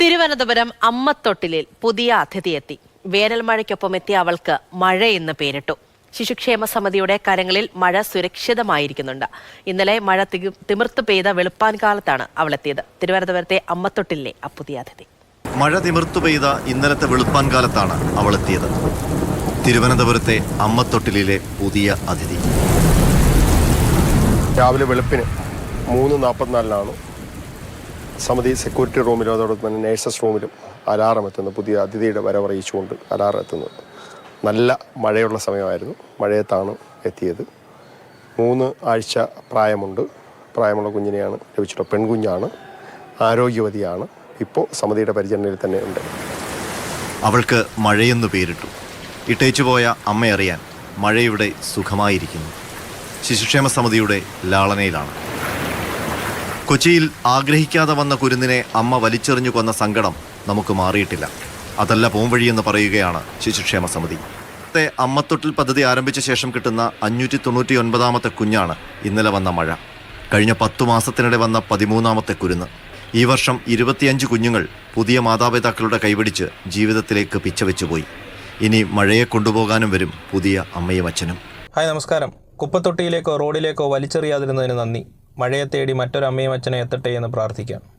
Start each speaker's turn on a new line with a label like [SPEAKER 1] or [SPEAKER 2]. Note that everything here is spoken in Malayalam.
[SPEAKER 1] തിരുവനന്തപുരം അമ്മത്തൊട്ടിലിൽ പുതിയ അതിഥിയെത്തി വേനൽ മഴയ്ക്കൊപ്പം എത്തിയ അവൾക്ക് മഴ എന്ന് പേരിട്ടു. ശിശുക്ഷേമ സമിതിയുടെ കരങ്ങളിൽ മഴ സുരക്ഷിതമായിരിക്കുന്നുണ്ട്. ഇന്നലെ മഴ തികി- തിമിർത്ത് പെയ്ത വെളുപ്പാൻ കാലത്താണ് അവളെത്തിയത് തിരുവനന്തപുരത്തെ അമ്മത്തൊട്ടിലെ ആ പുതിയ അതിഥി.
[SPEAKER 2] മഴ തിമിർത്തു പെയ്ത ഇന്നലത്തെ വെളുപ്പാൻ കാലത്താണ് അവൾ അവളെത്തിയത് തിരുവനന്തപുരത്തെ അമ്മത്തൊട്ടിലെ പുതിയ അതിഥി.
[SPEAKER 3] രാവിലെ വെളുപ്പിന് മൂന്ന് നാൽപ്പത്തിനാലിനാണ് സമിതി സെക്യൂരിറ്റി റൂമിലും അതോടൊപ്പം തന്നെ നേഴ്സസ് റൂമിലും അലാറം എത്തുന്നു. പുതിയ അതിഥിയുടെ വരവറിയിച്ചുകൊണ്ട് അലാറം എത്തുന്നത് നല്ല മഴയുള്ള സമയമായിരുന്നു. മഴയത്താണ് എത്തിയത്. മൂന്ന് ആഴ്ച പ്രായമുണ്ട്. പ്രായമുള്ള കുഞ്ഞിനെയാണ് ലഭിച്ചിട്ടുള്ളത്. പെൺകുഞ്ഞാണ്. ആരോഗ്യവതിയാണ്. ഇപ്പോൾ സമിതിയുടെ പരിചരണയിൽ തന്നെ ഉണ്ട്.
[SPEAKER 2] അവൾക്ക് മഴയെന്ന് പേരിട്ടു. ഇട്ടേച്ചു ഇട്ടേച്ചുപോയ അമ്മയറിയാൻ മഴയുടെ സുഖമായിരിക്കുന്നു. ശിശുക്ഷേമ സമിതിയുടെ ലാളനയിലാണ്. കൊച്ചിയിൽ ആഗ്രഹിക്കാതെ വന്ന കുരുന്നിനെ അമ്മ വലിച്ചെറിഞ്ഞു കൊന്ന സങ്കടം നമുക്ക് മാറിയിട്ടില്ല. അതല്ല പോംവഴിയെന്ന് പറയുകയാണ് ശിശുക്ഷേമ സമിതി. ത്തെ അമ്മത്തൊട്ടിൽ പദ്ധതി ആരംഭിച്ച ശേഷം കിട്ടുന്ന അഞ്ഞൂറ്റി തൊണ്ണൂറ്റി ഒൻപതാമത്തെ കുഞ്ഞാണ് ഇന്നലെ വന്ന മഴ. കഴിഞ്ഞ പത്തു മാസത്തിനിടെ വന്ന പതിമൂന്നാമത്തെ കുരുന്ന്. ഈ വർഷം ഇരുപത്തിയഞ്ച് കുഞ്ഞുങ്ങൾ പുതിയ മാതാപിതാക്കളുടെ കൈപിടിച്ച് ജീവിതത്തിലേക്ക് പിച്ചവെച്ചുപോയി ഇനി മഴയെ കൊണ്ടുപോകാനും വരും പുതിയ അമ്മയും അച്ഛനും.
[SPEAKER 4] ഹായ് നമസ്കാരം. കുപ്പത്തൊട്ടിയിലേക്കോ റോഡിലേക്കോ വലിച്ചെറിയാതിരുന്നതിന് നന്ദി. മഴയെ തേടി മറ്റൊരു അമ്മയും അച്ഛനെ എത്തട്ടെ എന്ന് പ്രാർത്ഥിക്കാം.